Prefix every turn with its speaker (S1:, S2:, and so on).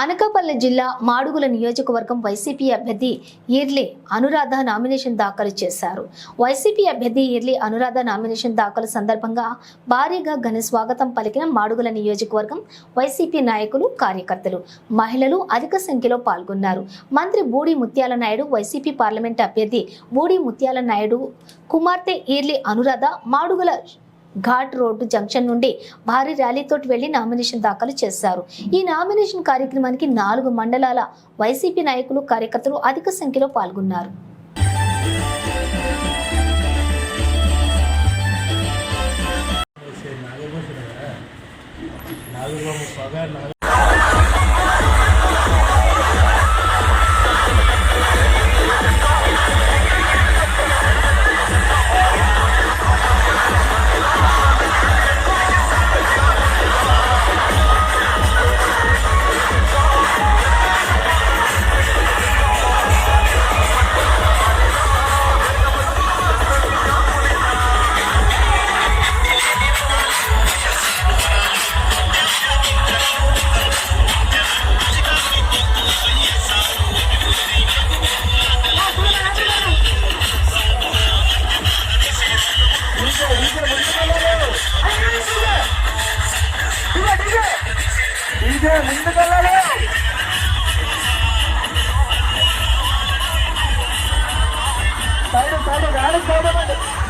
S1: అనకాపల్లి జిల్లా మాడుగుల నియోజకవర్గం వైసీపీ అభ్యర్థి ఈర్లి అనురాధ నామినేషన్ దాఖలు చేశారు. వైసీపీ అభ్యర్థి ఈర్లి అనురాధ నామినేషన్ దాఖలు సందర్భంగా భారీగా ఘన స్వాగతం పలికిన మాడుగుల నియోజకవర్గం వైసీపీ నాయకులు కార్యకర్తలు మహిళలు అధిక సంఖ్యలో పాల్గొన్నారు. మంత్రి బూడి ముత్యాల నాయుడు వైసీపీ పార్లమెంట్ అభ్యర్థి బూడి ముత్యాల నాయుడు కుమార్తె ఈర్లి అనురాధ మాడుగుల ఘాట్ రోడ్డు జంక్షన్ నుండి భారీ ర్యాలీతోటి వెళ్ళి నామినేషన్ దాఖలు చేశారు. ఈ నామినేషన్ కార్యక్రమానికి నాలుగు మండలాల వైసీపీ నాయకులు కార్యకర్తలు అధిక సంఖ్యలో పాల్గొన్నారు.
S2: నాలుగు ముందుకెళ్ళాలి ముందుకెళ్ళాలి సైడ్ సైడ్ గాలి సైడ్